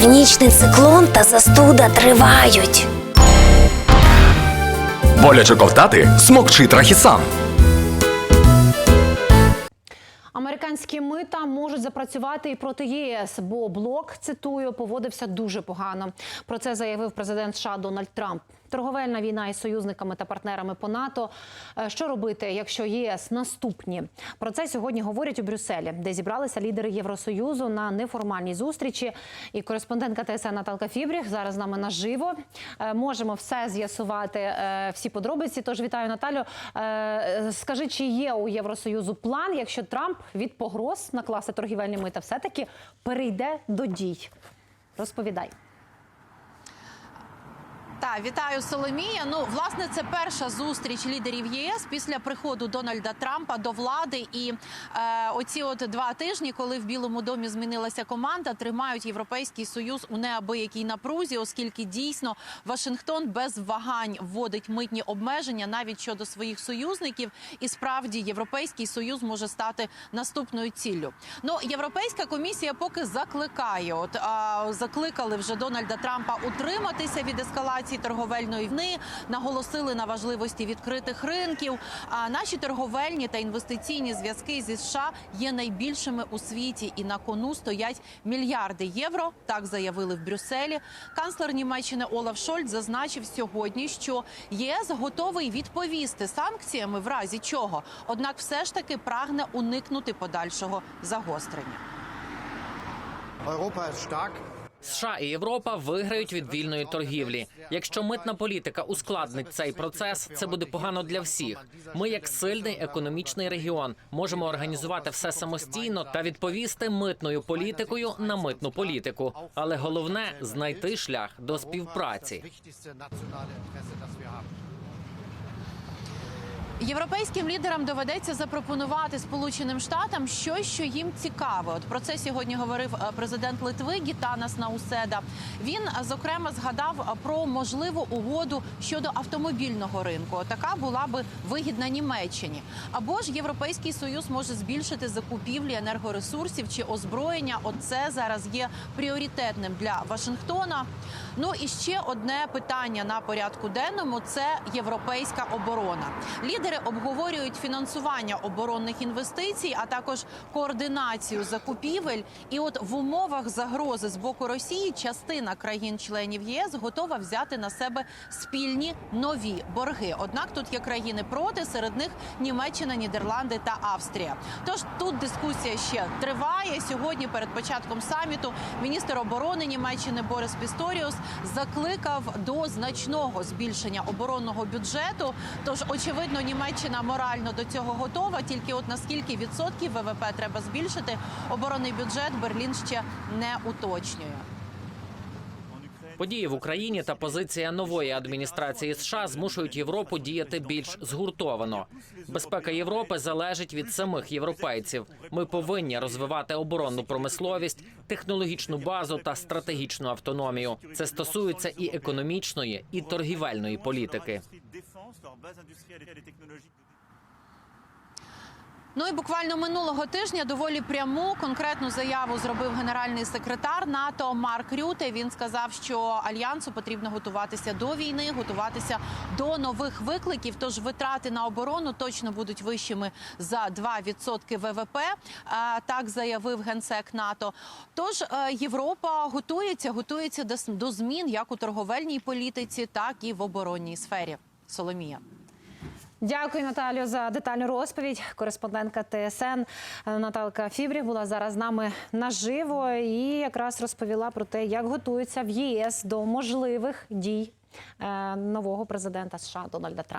Північний циклон та застуда тривають. Боляче ковтати смокчи трахісан. Американські мита можуть запрацювати і проти ЄС, бо блок цитую поводився дуже погано. Про це заявив президент США Дональд Трамп. Торговельна війна із союзниками та партнерами по НАТО. Е, Що робити, якщо ЄС наступні? Про це сьогодні говорять у Брюсселі, де зібралися лідери Євросоюзу на неформальній зустрічі. І кореспондентка ТСН Наталка Фібріх зараз з нами наживо. Е, Можемо все з'ясувати, е, всі подробиці. Тож вітаю Наталю. Скажи, чи є у Євросоюзу план, якщо Трамп від погроз накласти торгівельні мита, все таки перейде до дій? Розповідай. Так, вітаю Соломія. Ну, власне, це перша зустріч лідерів ЄС після приходу Дональда Трампа до влади. І е, оці от два тижні, коли в Білому домі змінилася команда, тримають Європейський союз у неабиякій напрузі, оскільки дійсно Вашингтон без вагань вводить митні обмеження навіть щодо своїх союзників. І справді Європейський союз може стати наступною ціллю. Ну, Європейська комісія поки закликає. От а, закликали вже Дональда Трампа утриматися від ескалації торговельної війни, наголосили на важливості відкритих ринків. А наші торговельні та інвестиційні зв'язки зі США є найбільшими у світі, і на кону стоять мільярди євро. Так заявили в Брюсселі. Канцлер Німеччини Олаф Шольц зазначив сьогодні, що ЄС готовий відповісти санкціями в разі чого, однак все ж таки прагне уникнути подальшого загострення. Europa ist. США і Європа виграють від вільної торгівлі. Якщо митна політика ускладнить цей процес, це буде погано для всіх. Ми, як сильний економічний регіон, можемо організувати все самостійно та відповісти митною політикою на митну політику. Але головне знайти шлях до співпраці. Європейським лідерам доведеться запропонувати Сполученим Штатам щось, що їм цікаве. От про це сьогодні говорив е, президент Литви Гітанас Науседа. Він е, зокрема згадав е, про можливу угоду щодо автомобільного ринку. Така була би вигідна Німеччині. Або ж Європейський союз може збільшити закупівлі енергоресурсів чи озброєння. Оце зараз є пріоритетним для Вашингтона. Ну і ще одне питання на порядку денному це європейська оборона. Лідери обговорюють фінансування оборонних інвестицій, а також координацію закупівель. І от в умовах загрози з боку Росії частина країн-членів ЄС готова взяти на себе спільні нові борги. Однак тут є країни проти, серед них Німеччина, Нідерланди та Австрія. Тож тут дискусія ще триває. Сьогодні перед початком саміту міністр оборони Німеччини Борис Пісторіус закликав до значного збільшення оборонного бюджету. Тож, очевидно, Німеччина морально до цього готова. Тільки от наскільки відсотків ВВП треба збільшити, оборонний бюджет Берлін ще не уточнює. Події в Україні та позиція нової адміністрації США змушують Європу діяти більш згуртовано. Безпека Європи залежить від самих європейців. Ми повинні розвивати оборонну промисловість, технологічну базу та стратегічну автономію. Це стосується і економічної, і торгівельної політики. Ну і буквально минулого тижня доволі пряму конкретну заяву зробив генеральний секретар НАТО Марк Рюте. Він сказав, що альянсу потрібно готуватися до війни, готуватися до нових викликів. Тож витрати на оборону точно будуть вищими за 2% ВВП. Так заявив генсек НАТО. Тож е, Європа готується, готується до змін як у торговельній політиці, так і в оборонній сфері. Соломія. Дякую, Наталю, за детальну розповідь. Кореспондентка ТСН Наталка Фібрі була зараз з нами наживо і якраз розповіла про те, як готуються в ЄС до можливих дій е, нового президента США Дональда Трампа.